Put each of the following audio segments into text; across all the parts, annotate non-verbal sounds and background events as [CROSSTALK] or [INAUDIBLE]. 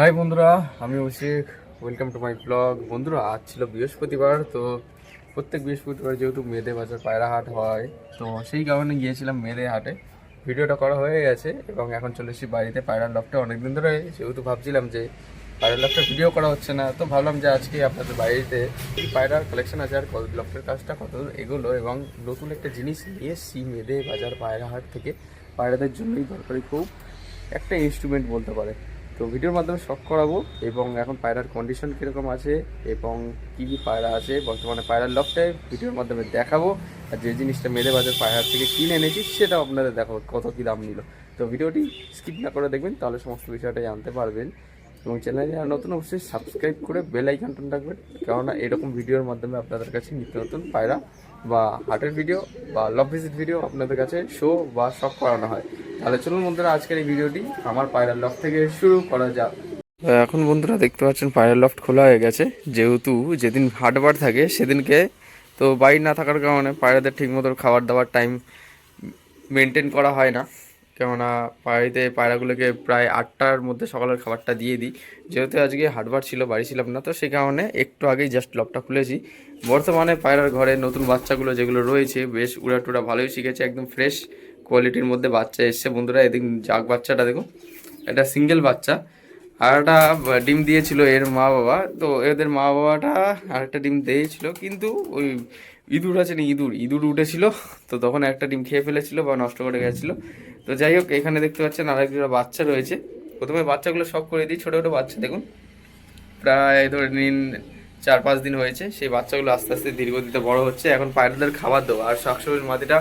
High বন্ধুরা। আমি Abhishek. Welcome to my vlog বন্ধুরা, আজ ছিল বৃহস্পতিবার, তো প্রত্যেক বৃহস্পতিবার যেহেতু মেদে বাজার পায়রা হাট হয়, তো সেই কারণে গিয়েছিলাম মেদে হাটে। ভিডিওটা করা হয়ে গেছে এবং এখন চলে এসেছি বাড়িতে পায়রার লফটে। অনেকদিন ধরে যেহেতু ভাবছিলাম যে পায়রার লফটে ভিডিও করা হচ্ছে না, তো ভাবলাম যে আজকে আপনাদের বাড়িতে পায়রার কালেকশন আছে আর লফটের কাজটা কত এগুলো এবং নতুন একটা জিনিস নিয়ে এসেছি মেদে বাজার পায়রা হাট থেকে। পায়রাদের জন্যই দরকারি খুব একটা ইনস্ট্রুমেন্ট বলতে পারে। তো ভিডিওর মাধ্যমে শখ করাবো এবং এখন পায়রার কন্ডিশন কীরকম আছে এবং কী কী পায়রা আছে, বর্তমানে পায়রার লফটে ভিডিওর মাধ্যমে দেখাবো। আর যে জিনিসটা মেরে বাজার পায়রার থেকে কিনে এনেছি, সেটাও আপনাদের দেখাবো কত কী দাম নিল। তো ভিডিওটি স্কিপ না করে দেখবেন, তাহলে সমস্ত বিষয়টা জানতে পারবেন। এবং চ্যানেলে যারা নতুন, অবশ্যই সাবস্ক্রাইব করে বেল আইকনটা রাখবেন, কেননা এরকম ভিডিওর মাধ্যমে আপনাদের কাছে নিত্য নতুন পায়রা বা হার্টের ভিডিও বা লভ ভিজিট ভিডিও আপনাদের কাছে শো বা শখ করানো হয়। তাহলে চলুন বন্ধুরা, আজকের এই ভিডিওটি আমার পায়রার লফ থেকে শুরু করা যাক। এখন বন্ধুরা দেখতে পাচ্ছেন পায়রার লফট খোলা হয়ে গেছে। যেহেতু যেদিন হাটবার থাকে, সেদিনকে তো বাড়ি না থাকার কারণে পায়রাদের ঠিকমতো খাবার দাবার টাইম মেনটেন করা হয় না। কেননা বাড়িতে পায়রাগুলোকে প্রায় আটটার মধ্যে সকালের খাবারটা দিয়ে দিই। যেহেতু আজকে হাটবার ছিল, বাড়ি ছিলাম না, তো সেই কারণে একটু আগেই জাস্ট লকটা খুলেছি। বর্তমানে পায়রার ঘরে নতুন বাচ্চাগুলো যেগুলো রয়েছে, বেশ উড়া টুড়া ভালোই শিখেছে, একদম ফ্রেশ কোয়ালিটির মধ্যে বাচ্চা এসছে বন্ধুরা। এদিন জাগ বাচ্চাটা দেখুন, এটা সিঙ্গেল বাচ্চা। আর একটা ডিম দিয়েছিল এর মা বাবা তো এদের মা বাবাটা আরেকটা ডিম দিয়েছিল, কিন্তু ওই ইঁদুর আছে না ইঁদুর ইঁদুর উঠেছিল, তো তখন একটা ডিম খেয়ে ফেলেছিল বা নষ্ট করে গেছিল। তো যাই হোক, এখানে দেখতে পাচ্ছেন আরেকটা বাচ্চা রয়েছে। প্রথমে বাচ্চাগুলো সব করে দিই, ছোটো ছোটো বাচ্চা, দেখুন। প্রায় ধরে নিন চার পাঁচ দিন হয়েছে, সেই বাচ্চাগুলো আস্তে আস্তে দীর্ঘদিতে বড় হচ্ছে। এখন পায়রাদের খাবার দেবো, আর শাকসবুজ মাটিটা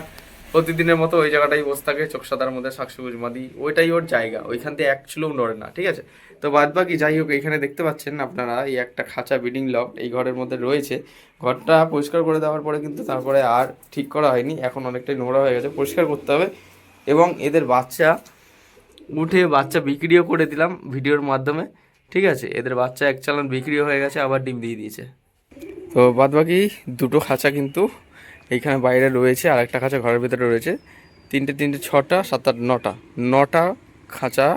প্রতিদিনের মতো ওই জায়গাটাই বসে থাকে চোখসাদার মধ্যে শাকসবুজ মাদি ওইটাই ওর জায়গা, ওইখান থেকে এক নড়ে না, ঠিক আছে? তো বাদ বাকি যাই হোক, এখানে দেখতে পাচ্ছেন আপনারা, এই একটা খাঁচা বিডিং লক এই ঘরের মধ্যে রয়েছে। ঘরটা পরিষ্কার করে দেওয়ার পরে কিন্তু তারপরে আর ঠিক করা হয়নি, এখন অনেকটাই নোংরা হয়ে গেছে, পরিষ্কার করতে হবে। এবং এদের বাচ্চা উঠে বাচ্চা বিক্রিও করে দিলাম ভিডিওর মাধ্যমে, ঠিক আছে? এদের বাচ্চা এক চালান বিক্রিও হয়ে গেছে, আবার ডিম দিয়ে দিয়েছে। তো বাদ বাকি দুটো খাঁচা কিন্তু এইখানে বাইরে রয়েছে আর একটা খাঁচা ঘরের ভিতরে রয়েছে। তিনটে তিনটে, ছটা, সাত, আট, নটা। নটা খাঁচা,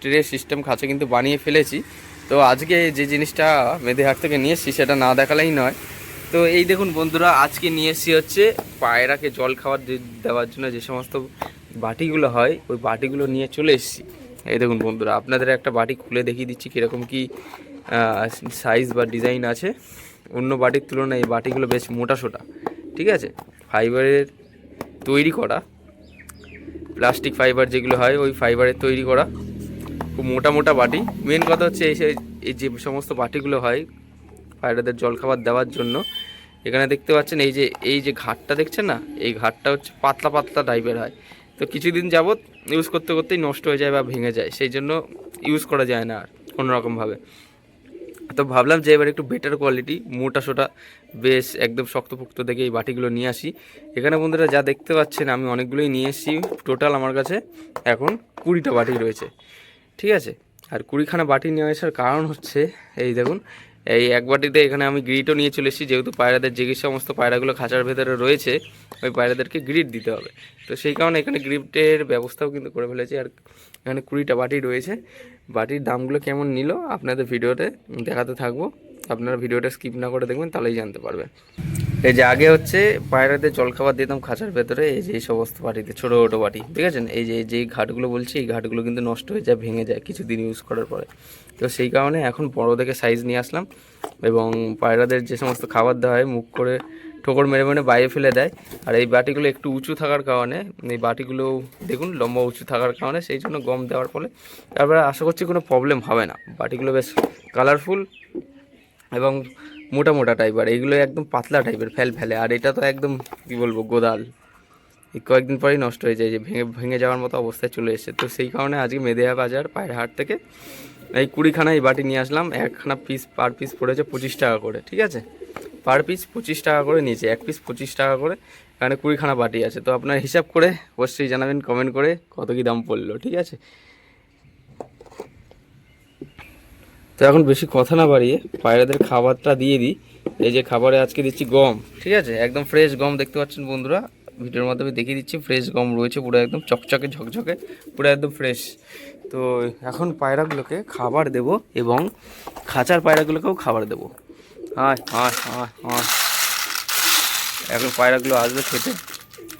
ট্রে সিস্টেম খাঁচা কিন্তু বানিয়ে ফেলেছি। তো আজকে যে জিনিসটা মেদিহাট থেকে নিয়ে এসেছি, সেটা না দেখালেই নয়। তো এই দেখুন বন্ধুরা, আজকে নিয়ে এসেছি হচ্ছে পায়রাকে জল দে- দেওয়ার জন্য যে সমস্ত বাটিগুলো হয়, ওই বাটিগুলো নিয়ে চলে এসেছি। এই দেখুন বন্ধুরা, আপনাদের একটা বাটি খুলে দেখিয়ে দিচ্ছি কীরকম কি সাইজ বা ডিজাইন আছে। অন্য বাটির তুলনায় এই বাটিগুলো বেশ মোটা সোটা, ঠিক আছে? ফাইবারের তৈরি করা প্লাস্টিক ফাইবার যেগুলো হয়, ওই ফাইবারের তৈরি করা, খুব মোটা মোটা বাটি। মেন কথা হচ্ছে এই যে সমস্ত বাটিগুলো হয় পায়রাদের জলখাবার দেওয়ার জন্য। এখানে দেখতে পাচ্ছেন এই যে এই যে ঘাটটা দেখছেন না? এই ঘাটটা হচ্ছে পাতলা পাতলা টাইপের হয়। তো কিছুদিন যাবৎ ইউজ করতে করতেই নষ্ট হয়ে যায় বা ভেঙে যায়। সেই জন্য ইউজ করা যায় না আর কোনো রকমভাবে তো ভাবলাম যে এবার একটু বেটার কোয়ালিটি মোটা সোটা বেশ একদম শক্তপোক্ত দেখে এই বাটিগুলো নিয়ে আসি। এখানে বন্ধুরা যা দেখতে পাচ্ছেন আমি অনেকগুলোই নিয়ে এসেছি। টোটাল আমার কাছে এখন কুড়িটা বাটি রয়েছে। ঠিক আছে? আর কুড়িখানা বাটি নিয়ে আসার কারণ হচ্ছে, এই দেখুন এই এক বাটিতে এখানে আমি গ্রিটও নিয়ে চলে এসেছি, যেহেতু পায়রাদের যে সমস্ত পায়রাগুলো খাঁচার ভেতরে রয়েছে, ওই পায়রাদেরকে গ্রিট দিতে হবে। তো সেই কারণে এখানে গ্রিটের ব্যবস্থাও কিন্তু করে ফেলেছি, আর এখানে কুড়িটা বাটি রয়েছে। বাটির দামগুলো কেমন নিল আপনাদের ভিডিওতে, দেখাতে থাকব। আপনারা ভিডিওটা স্কিপ না করে দেখবেন, তাহলেই জানতে পারবেন। এই যে আগে হচ্ছে পায়রাদের জলখাবার দিতাম খাঁচার ভেতরে, এই যে এই সমস্ত বাটিতে ছোটো ছোটো বাটি ঠিক আছে? এই যে যে ঘাটগুলো বলছি, এই ঘাটগুলো কিন্তু নষ্ট হয়ে যায়, ভেঙে যায় কিছুদিন ইউজ করার পরে। তো সেই কারণে এখন বড় দেখে সাইজ নিয়ে আসলাম এবং পায়রাদের যে সমস্ত খাবার দেওয়া হয়, মুখ করে ঠোকর মেরে মেরে বাইরে ফেলে দেয়। আর এই বাটিগুলো একটু উঁচু থাকার কারণে, এই বাটিগুলো দেখুন লম্বা উঁচু থাকার কারণে সেই জন্য গম দেওয়ার ফলে তারপরে আশা করছি কোনো প্রবলেম হবে না। বাটিগুলো বেশ কালারফুল এবং মোটা মোটা টাইপের এইগুলো একদম পাতলা টাইপের ফেল ফেলে। আর এটা তো একদম, কি বলব, গোদাল। এই কয়েকদিন পরেই নষ্ট হয়ে যায় যে ভেঙে ভেঙে যাওয়ার মতো অবস্থায় চলে এসেছে। তো সেই কারণে আজকে মেদেহা বাজার পায়ের হাট থেকে এই কুড়িখানা এই বাটি নিয়ে আসলাম। একখানা পিস পার পিস পড়েছে পঁচিশ টাকা করে, ঠিক আছে? পার পিস পঁচিশ টাকা করে নিয়েছে, এক পিস পঁচিশ টাকা করে, এখানে কুড়িখানা বাটি আছে। তো আপনার হিসাব করে অবশ্যই জানাবেন কমেন্ট করে কত কী দাম পড়ল, ঠিক আছে? তো এখন বেশি কথা না বাড়িয়ে পায়রাদের খাবারটা দিয়ে দিই। এই যে খাবারে আজকে দিচ্ছি গম, ঠিক আছে? একদম ফ্রেশ গম দেখতে পাচ্ছেন বন্ধুরা। ভিডিওর মাধ্যমে দেখিয়ে দিচ্ছি ফ্রেশ গম রয়েছে পুরো একদম চকচকে ঝকঝকে, পুরো একদম ফ্রেশ তো এখন পায়রাগুলোকে খাবার দেব এবং খাঁচার পায়রাগুলোকেও খাবার দেবো। হায় হায় হায় হায়। এখন পায়রাগুলো আসবে খেতে।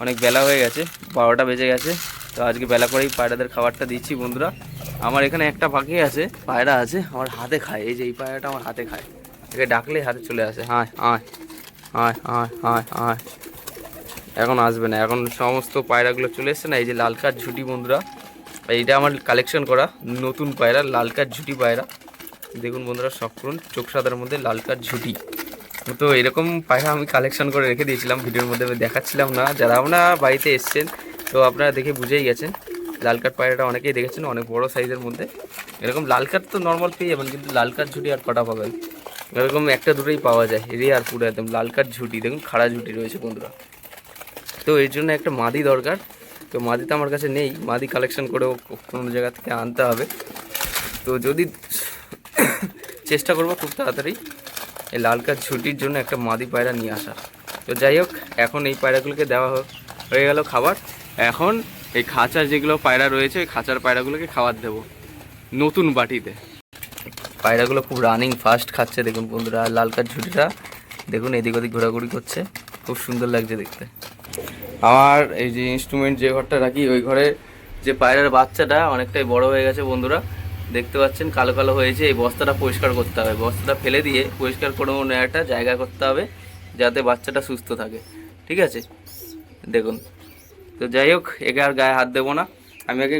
অনেক বেলা হয়ে গেছে, বারোটা বেজে গেছে। তো আজকে বেলা করেই পায়রাদের খাবারটা দিচ্ছি বন্ধুরা। আমার এখানে একটা পাখি আছে, পায়রা আছে, আমার হাতে খায়, এই যে এই পায়রাটা আমার হাতে খায়। একে ডাকলেই হাতে চলে আসে, হায় হায় হায় হায় হায় হায়। এখন আসবে না, এখন সমস্ত পায়রাগুলো চলে এসছে না, এই যে লাল কাঠ ঝুটি বন্ধুরা, এইটা আমার কালেকশন করা, নতুন পায়রা, লাল কাঠ ঝুটি পায়রা। দেখুন বন্ধুরা সব করুন চোখ সাদার মধ্যে লাল কাঠ ঝুটি। তো এরকম পায়রা আমি কালেকশন করে রেখে দিয়েছিলাম, ভিডিওর মধ্যে দেখাচ্ছিলাম না, যারা আপনারা বাড়িতে এসছেন, তো আপনারা দেখে বুঝেই গেছেন। লাল কাঠ পায়রাটা অনেকেই দেখেছেন, অনেক বড় সাইজের মধ্যে। এরকম লাল কাঠ তো নর্মাল পেয়ে যাবেন, কিন্তু লাল কাঠ ঝুটি আর কটা পাবেন? এরকম একটা দুটোই পাওয়া যায় রেয়ার পুরো একদম লাল কাঠ ঝুটি। দেখুন, খাড়া ঝুটি রয়েছে বন্ধুরা। তো এর জন্য একটা মাদি দরকার। তো মাদি তো আমার কাছে নেই, মাদি কালেকশন করেও কোনো জায়গা থেকে আনতে হবে। তো যদি চেষ্টা করব খুব তাড়াতাড়ি এই লাল কাঠ ছুটির জন্য একটা মাদি পায়রা নিয়ে আসা তো যাই হোক, এখন এই পায়রাগুলোকে দেওয়া হোক হয়ে গেল খাবার। এখন এই খাঁচার যেগুলো পায়রা রয়েছে, ওই খাঁচার পায়রাগুলোকে খাবার দেবো। নতুন বাটিতে। পায়রাগুলো খুব রানিং ফাস্ট খাচ্ছে, দেখুন বন্ধুরা, লাল কাঠ ঝুটিটা দেখুন, এদিক ওদিক ঘোরাঘুরি করছে। খুব সুন্দর লাগছে দেখতে। আমার এই যে ইনস্ট্রুমেন্ট যে ঘরটা রাখি, ওই ঘরে যে পায়রার বাচ্চাটা অনেকটাই বড় হয়ে গেছে বন্ধুরা। দেখতে পাচ্ছেন, কালো কালো হয়েছে। এই বস্তাটা পরিষ্কার করতে হবে। বস্তাটা ফেলে দিয়ে পরিষ্কার করে অন্য একটা জায়গা করতে হবে, যাতে বাচ্চাটা সুস্থ থাকে। ঠিক আছে? দেখুন। তো যাই হোক, একে আর গায়ে হাত দেবো না। আমি আগে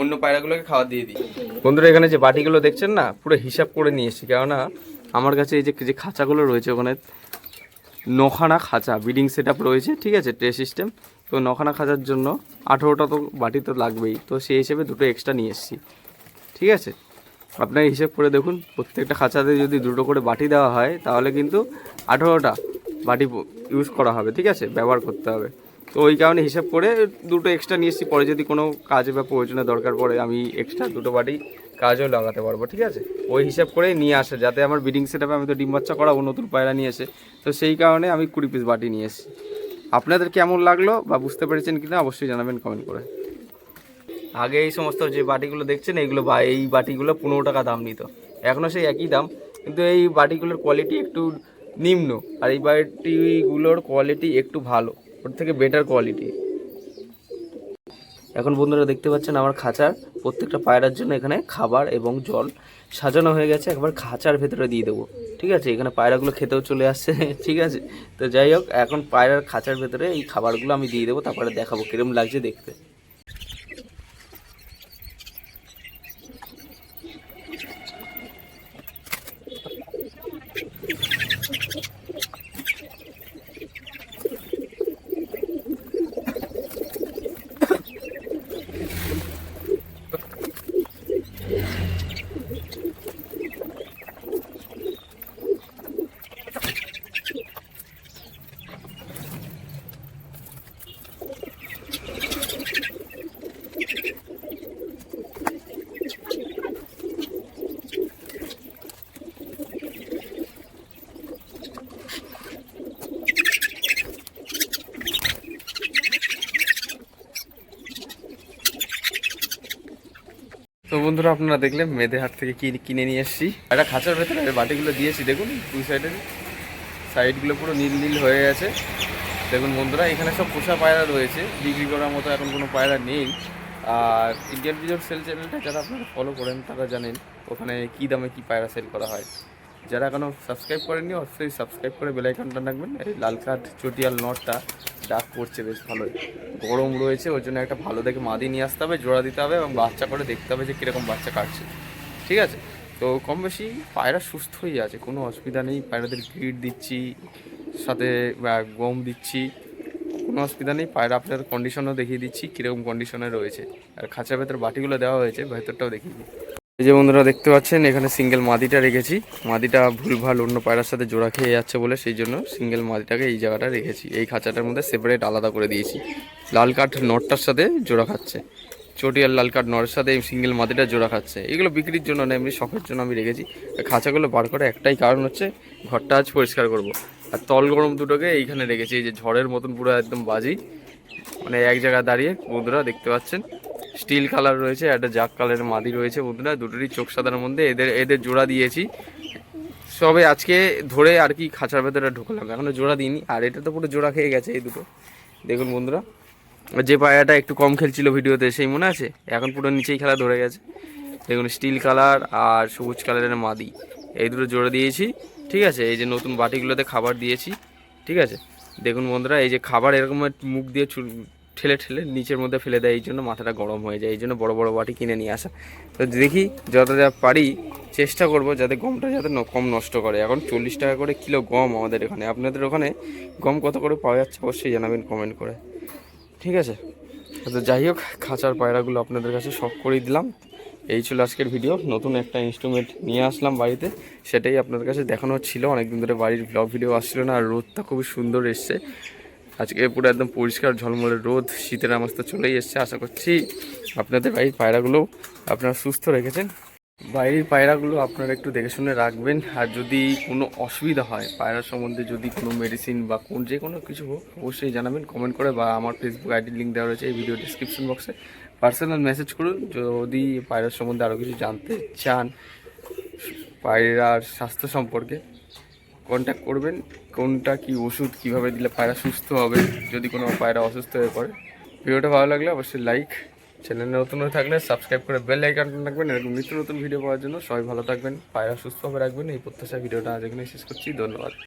অন্য পায়রাগুলোকে খাবার দিয়ে দিই। বন্ধুরা, এখানে যে বাটিগুলো দেখছেন না, পুরো হিসাব করে নিয়ে এসেছি। কেননা, আমার কাছে এই যে যে খাঁচাগুলো রয়েছে ওখানে, নখানা খাঁচা, বিডিং সেট রয়েছে, ঠিক আছে, ট্রে সিস্টেম। তো নখানা খাঁচার জন্য আঠেরোটা তো বাটি তো লাগবেই। তো সেই হিসেবে দুটো এক্সট্রা নিয়ে এসেছি। ঠিক আছে? আপনার হিসেব করে দেখুন, প্রত্যেকটা খাঁচাতে যদি দুটো করে বাটি দেওয়া হয়, তাহলে কিন্তু আঠেরোটা বাটি ইউজ করা হবে। ঠিক আছে? ব্যবহার করতে হবে। তো ওই কারণে হিসাব করে দুটো এক্সট্রা নিয়ে এসেছি। পরে যদি কোনো কাজে বা প্রয়োজনে দরকার পড়ে, আমি এক্সট্রা দুটো বাটি কাজেও লাগাতে পারব, ঠিক আছে? ওই হিসাব করেই নিয়ে আসে, যাতে আমার বিডিং সেটআপে আমি তো ডিম বাচ্চা করাবো নতুন পায়রা নিয়ে এসে। তো সেই কারণে আমি কুড়ি পিস বাটি নিয়ে এসেছি। আপনাদের কেমন লাগল বা বুঝতে পেরেছেন কিনা অবশ্যই জানাবেন কমেন্ট করে। আগে এই সমস্ত যে বাটিগুলো দেখছেন এইগুলো বা এই বাটিগুলো পনেরো টাকা দাম নিত। এখনও সেই একই দাম, কিন্তু এই বাটিগুলোর কোয়ালিটি একটু নিম্ন। আর এই বাটিগুলোর কোয়ালিটি একটু ভালো। ওর থেকে বেটার কোয়ালিটি এখন বন্ধুরা দেখতে পাচ্ছেন আমার খাঁচার প্রত্যেকটা পায়রার জন্য এখানে খাবার এবং জল সাজানো হয়ে গেছে। একবার খাঁচার ভেতরে দিয়ে দেবো, ঠিক আছে? এখানে পায়রাগুলো খেতেও চলে আসছে, [LAUGHS] ঠিক আছে? তো যাই হোক, এখন পায়রার খাঁচার ভেতরে এই খাবারগুলো আমি দিয়ে দেবো, তারপরে দেখাবো কিরম লাগছে দেখতে। তো বন্ধুরা, আপনারা দেখলেন মেয়েদের হাট থেকে কিনে নিয়ে এসেছি। একটা খাঁচার ভেতরে বাটিগুলো দিয়েছি, দেখুন, দুই সাইডের সাইডগুলো পুরো নীল নীল হয়ে গেছে। দেখুন বন্ধুরা, এখানে সব পোষা পায়রা রয়েছে, বিক্রি করার মতো এখন কোনো পায়রা নেই। আর ইন্ডিয়ান বিজোর সেল চ্যানেলটা যারা আপনারা ফলো করেন, তারা জানেন ওখানে কী দামে কী পায়রা সেল করা হয়। যারা এখনও সাবস্ক্রাইব করেননি, অবশ্যই সাবস্ক্রাইব করে বেলাইকনটা রাখবেন এই লাল কাঠ, চটিয়াল নটটা ডাক করছে, বেশ ভালোই। গরম রয়েছে, ওর জন্য একটা ভালো দেখে মাদি নিয়ে আসতে হবে, জোড়া দিতে হবে এবং বাচ্চা করে দেখতে হবে যে কীরকম বাচ্চা কাটছে। ঠিক আছে? তো কম বেশি পায়রা সুস্থই আছে, কোনো অসুবিধা নেই। পায়রাদের গ্রিড দিচ্ছি, সাথে গম দিচ্ছি, কোনো অসুবিধা নেই। পায়রা আপনার কন্ডিশনও দেখিয়ে দিচ্ছি, কীরকম কন্ডিশনে রয়েছে। আর খাঁচার ভেতর বাটিগুলো দেওয়া হয়েছে, ভেতরটাও দেখিয়ে দিই এই যে বন্ধুরা দেখতে পাচ্ছেন, এখানে সিঙ্গেল মাদিটা রেখেছি। মাদিটা ভুলভাল অন্য পায়রার সাথে জোড়া খেয়ে যাচ্ছে বলে সেই জন্য সিঙ্গেল মাদিটাকে এই জায়গাটা রেখেছি। এই খাঁচাটার মধ্যে সেপারেট আলাদা করে দিয়েছি। লাল কাঠ নটটার সাথে জোড়া খাচ্ছে। চটি আর লাল কাঠ নরের সাথে এই সিঙ্গেল মাদিটা জোড়া খাচ্ছে। এগুলো বিক্রির জন্য না, এমনি শখের জন্য আমি রেখেছি। খাঁচাগুলো বার করে একটাই কারণ হচ্ছে, ঘরটা আজ পরিষ্কার করব। আর তল গরম দুটোকে এইখানে রেখেছি। এই যে ঝড়ের মতন পুরো একদম বাজি। মানে এক জায়গায় দাঁড়িয়ে বন্ধুরা দেখতে পাচ্ছেন। স্টিল কালার রয়েছে একটা জাক কালারের মাদি রয়েছে বন্ধুরা, দুটোরই চোখ সাদার মধ্যে, এদের এদের জোড়া দিয়েছি। সবে আজকে ধরে আর কি খাঁচার ভেতরে ঢুকলাম, এখনও জোড়া দিইনি, আর এটা তো পুরো জোড়া খেয়ে গেছে এই দুটো। দেখুন বন্ধুরা, যে পায়াটা একটু কম খেলছিল ভিডিওতে, সেই মনে আছে? এখন পুরো নিচেই খেলা ধরে গেছে। দেখুন, স্টিল কালার আর সবুজ কালারের মাদি, এই দুটো জোড়া দিয়েছি, ঠিক আছে? এই যে নতুন বাটিগুলোতে খাবার দিয়েছি, ঠিক আছে? দেখুন বন্ধুরা, এই যে খাবার এরকম মুখ দিয়ে ঠেলে ঠেলে নিচের মধ্যে ফেলে দেয়, এই জন্য মাথাটা গরম হয়ে যায়, এই জন্য বড় বড় বাটি কিনে নিয়ে আসা। তো দেখি যত যা পারি চেষ্টা করব যাতে গমটা যাতে কম নষ্ট করে। এখন চল্লিশ টাকা করে কিলো গম আমাদের এখানে। আপনাদের ওখানে গম কত করে পাওয়া যাচ্ছে অবশ্যই জানাবেন কমেন্ট করে। ঠিক আছে? তো যাই হোক, খাঁচার পায়রাগুলো আপনাদের কাছে শখ করেই দিলাম। এই ছিল আজকের ভিডিও নতুন একটা ইনস্ট্রুমেন্ট নিয়ে আসলাম বাড়িতে। সেটাই আপনাদের কাছে দেখানো ছিল। অনেকদিন ধরে বাড়ির ব্লগ ভিডিও আসছিল না, আর রোদটা খুবই সুন্দর এসছে। আজকে পুরো একদম পরিষ্কার ঝলমলে রোদ, শীতের আমার তো চলেই এসছে, আশা করছি আপনাদের বাড়ির পায়রাগুলো আপনারা সুস্থ রেখেছেন। বাইরের পায়রাগুলো আপনারা একটু দেখে শুনে রাখবেন, আর যদি কোনো অসুবিধা হয়, পায়রা সম্বন্ধে যদি কোনো মেডিসিন বা কোন যে কোনো কিছু হোক, অবশ্যই জানাবেন কমেন্ট করে বা আমার ফেসবুক আইডির লিঙ্ক দেওয়া রয়েছে এই ভিডিও ডিসক্রিপশন বক্সে পার্সোনাল মেসেজ করুন, যদি পায়রার সম্বন্ধে আরও কিছু জানতে চান, পায়রার স্বাস্থ্য সম্পর্কে। কন্ট্যাক্ট করবেন, কোনটা কি ওষুধ কীভাবে দিলে পায়রা সুস্থ হবে, যদি কোনো পায়রা অসুস্থ হয়ে পড়ে। ভিডিওটা ভালো লাগলে অবশ্যই লাইক চ্যানেল নতুন হয়ে থাকলে সাবস্ক্রাইব করে বেল আইকনটা রাখবেন, এরকম নিত্য নতুন ভিডিও পাওয়ার জন্য সবাই ভালো থাকবেন, পায়রা সুস্থভাবে রাখবেন। এই প্রত্যাশা ভিডিওটা আজ এখানে শেষ করছি, ধন্যবাদ।